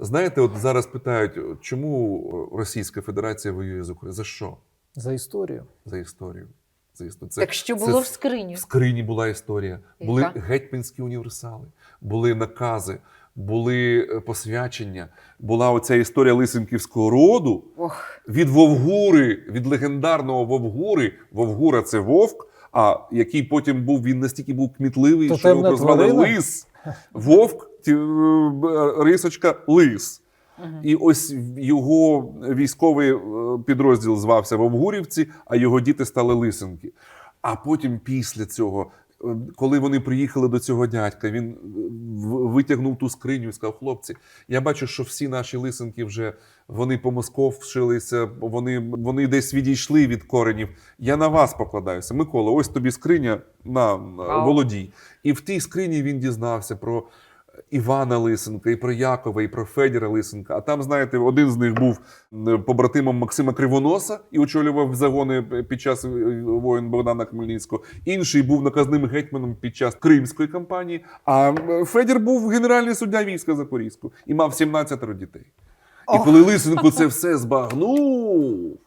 Знаєте, от зараз питають, чому Російська Федерація воює з Україною? За що? За історію. За історію. За історію. Це, так що це було в скрині? В скрині була історія. Були гетьманські універсали, були накази, були е, посвячення. Була оця історія Лисенківського роду Ох, від Вовгури, від легендарного Вовгури. Вовгура це вовк. А який потім був він настільки був кмітливий, що його прозвали? Лис. Вовк, ті, е, рисочка, лис. Угу. І ось його військовий е, підрозділ звався Вовгурівці, а його діти стали Лисенки. А потім, після цього, коли вони приїхали до цього дядька, він е, витягнув ту скриню і сказав: хлопці, я бачу, що всі наші лисенки вже вони помосковшилися, вони, вони десь відійшли від коренів. Я на вас покладаюся. Микола, ось тобі скриня на на володій. І в тій скрині він дізнався про. Івана Лисенка, і про Якова, і про Федіра Лисенка. А там, знаєте, один з них був побратимом Максима Кривоноса і очолював загони під час е, воїн Богдана Хмельницького. Інший був наказним гетьманом під час Кримської кампанії. А Федір був генеральний суддя війська Запорізького і мав 17 дітей. І коли Лисенко це все збагнув,